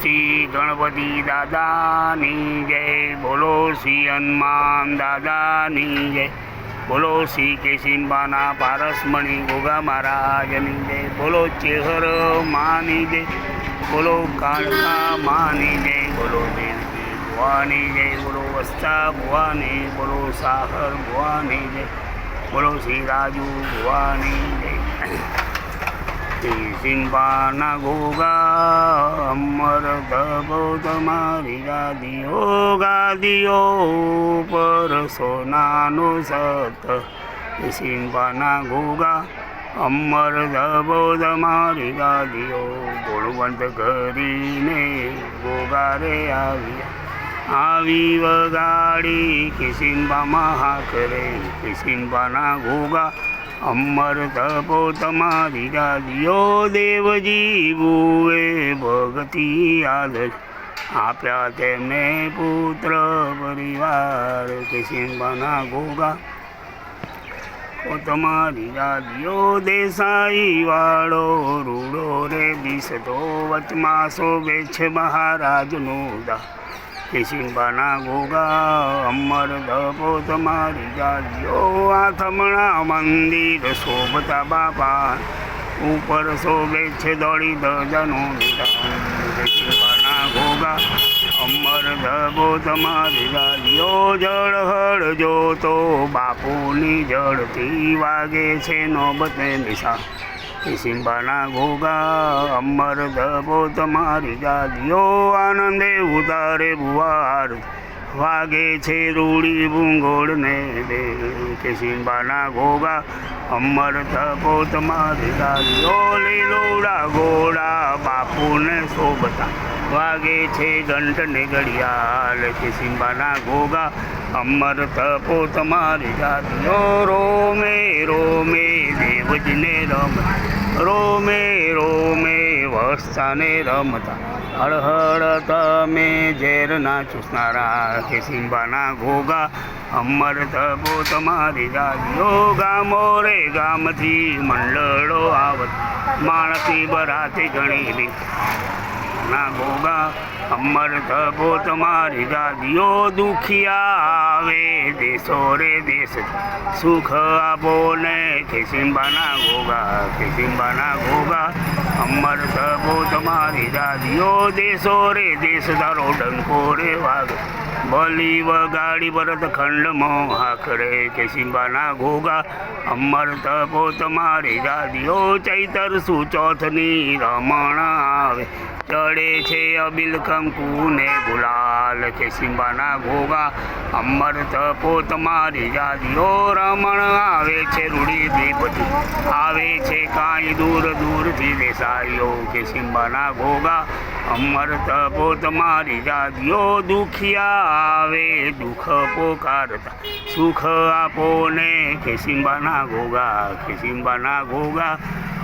શ્રી ગણપતિ દાદાની જય. બોલો શ્રી હનુમાન દાદાની જય. બોલો શ્રી કેશિંબાના પારસમણી ગોગા મહારાજની જય. બોલો ચેહર માની જય. બોલો કાળકા માની જય. બોલો દેવજી ભુવાની જય. બોલો વસ્તા ભુવાની, બોલો સાહર ભુવાની જય. બોલો શ્રી રાજુ ભુવાની જય. સિંબાના ગોગા અમર ધબો તમારી ગાદીઓ ગાદીઓ પર સોનાનો સત. સિંબાના ગોગા અમર ધબો તમારી ગાદીઓ ગોળવંત કરીને ગોગા રે આવ્યા. આવી વગાડી કિસિંબા હાક રે કિસિંબાના ગોગા અમર તપો તમારી ગાદીઓ દેવજી ભૂવે ભગતી આદ આપ્યા તેમને પુત્ર પરિવાર કિસિંબાના ગોગા ઓ તમારી ગાદીઓ દેસાઈ વાળો, રૂડો રે બીસતો વચમાં શોભે છે મહારાજનો દા. કિશિંબાના ઘોગા અમર ધપો તમારી જાજો આ થમણા મંદિર શોભતા બાપા. ઉપર શોભે છે દોડી દજનો કિશિંબાના ઘોગા અમર દપો તમારી ગાદીઓ જળ હળ જોતો બાપુની જળથી વાગે છે નોબતે નિશા સિંબાના ઘોગા અમર ધબો તમારી દાદીઓ આનંદે ઉતારે બુવાર વાગે છે રૂડી ભૂંગોળ ને દે કે સિંબાના ગોગા અમર ધબો તમારી દાદીઓ લીલોડા ગોળા બાપુને શોભતા. વાગે છે ઘંટ ને ઘડિયાળ. કે સિંબાના ગોગા અમર તપો તમારી ગાદીઓ રોમે રોમે દેવજને રમ રોમે રોમે વસ્તાને રમતા. હળહળ તમે ઝેરના ચૂસનારા, કે સિંબાના ઘોગા અમર તપો તમારી ગાદીઓ ગામો રે, ગામથી મંડળો આવત. માણસી બરાતી ઘણી ના ગોગા અમર તપો તમારી દાદીઓ દુખિયા આવે દેશો રે દેશ, સુખ આપો ને. ખેસિંબાના ગોગા ખેસિંબાના ગોગા અમર તપો તમારી દાદીઓ દેશો રે દેશ, તારો ડંકો રે વાગ. બલી વગાડી ભરત ખંડમાં કે સિંબાના ઘોગા અમર તપો તમારી દાદીઓ ચૈતર સુચોથની રમણ આવે. ચડે છે અબિલ કંકુ ને ગુલાલ કેશિંબાના ઘોગા અમર તપો તમારી દાદીઓ રમણ આવે છે રૂડી દીપતી આવે છે કાંઈ દૂર દૂરથી દેસાઈઓ કેશિંબાના ઘોગા અમર તપો તમારી દાદીઓ દુખિયા આવે, દુઃખ પોકારતા. સુખ આપો ને ખેસિંબાના ગોગા ખેસિંબાના ગોગા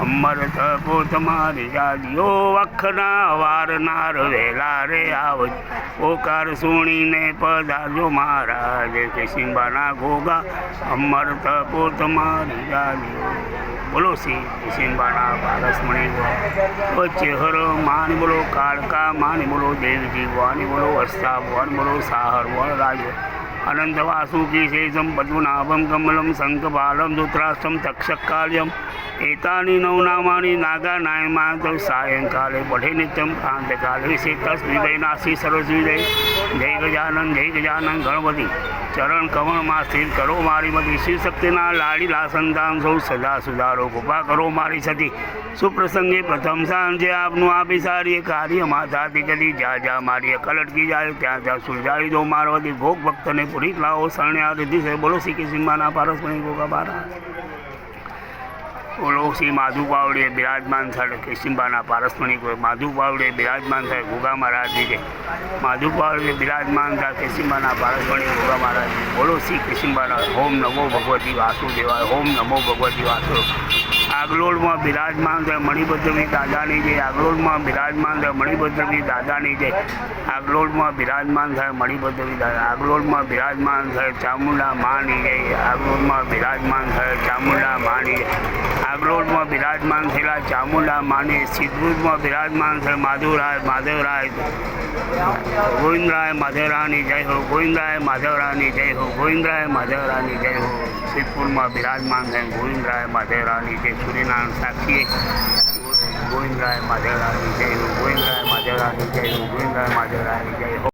અમર તપો તમારી ગાદીઓ વખના વારનાર વહેલા રે આવજ પોકાર સુણીને પધારજો મહારાજ, ખેસિંબાના ગોગા અમર તપો તમારી ગાદીઓ બોલો શ્રી કેસિંબાના પારસમણી વચ્ચે હર માન બોલો કાળકા, માન બોલો દેવજી વાણી બોલો અસ્તા વાન બોલો સાહર વન રાજ અનંત વાસુકી શેષમ પદ્મનાભમ કમલમ શંખપાલમ ધૃતરાષ્ટ્રમ તક્ષકાલ્યમ એતાની નવનામાની નાગા સાયંકાલે પઠે નિત્યમ પ્રાંતકાલે વિશેષ વિજય નાસી સરસ વિજય જય ગજાનન જય ગજાનન ગણપતિ. ચરણ કમળમાં સ્થિર કરો મારી મતી શિવ શક્તિના લાડીલા સંતાન સૌ સદા સુધારો કૃપા કરો મારી સતી. સુપ્રસંગે પ્રથમ સાંજે આપનું આપી સારી કાર્યમાં જાતિ કદી જ્યાં જ્યાં મારી અકલ અટકી જાય, ત્યાં ત્યાં સુલઝાવી દો મારવતી ભોગ ભક્તને પૂરી લાવો શરણે આ બોલો શ્રી કિસિમ્બાના પારસમણી ગોગા બારા. શ્રી માધુ પાવડે બિરાજમાન થાય કેશિંબાના પારસમણી કોઈ માધુ પાવડે બિરાજમાન થાય ગોગા મહારાજજી છે માધુ પાવડે બિરાજમાન થાય કેશિંબાના પારસમણી ગોગા મહારાજ બોલો શ્રી કેશિંબાના, ઓમ નમો ભગવતી વાસુદેવાય, ઓમ નમો ભગવતી વાસુ આગલોડમાં બિરાજમાન છે મણિભદ્રની દાદાની જય આગલોડમાં બિરાજમાન છે મણિભદ્રની દાદાની જય. આગલોડમાં બિરાજમાન થાય મણિભદ્રની દાદા. આગલોડમાં બિરાજમાન છે, ચામુંડા માની જય. આગલોડમાં બિરાજમાન છે, ચામુંડા માની જય. આગલોડમાં બિરાજમાન થયેલા ચામુંડા માની સિદ્ધુજમાં બિરાજમાન છે, માધવરાય માધવરાય. ગોવિંદરાય માધવરાની જય હો, ગોવિંદરાય માધવરાની જય હો, ગોવિંદરાય માધવરાની જય હો. સિદ્ધપુરમાં બિરાજમાન છે ગોવિંદરાય માધેરાની જે સૂર્યનારાયણ સાક્ષીએ ગોવિંદરાય માધવરાની જય. ગોવિંદરાય માધવરાની જય. ગોવિંદરાય માધેરાની જય.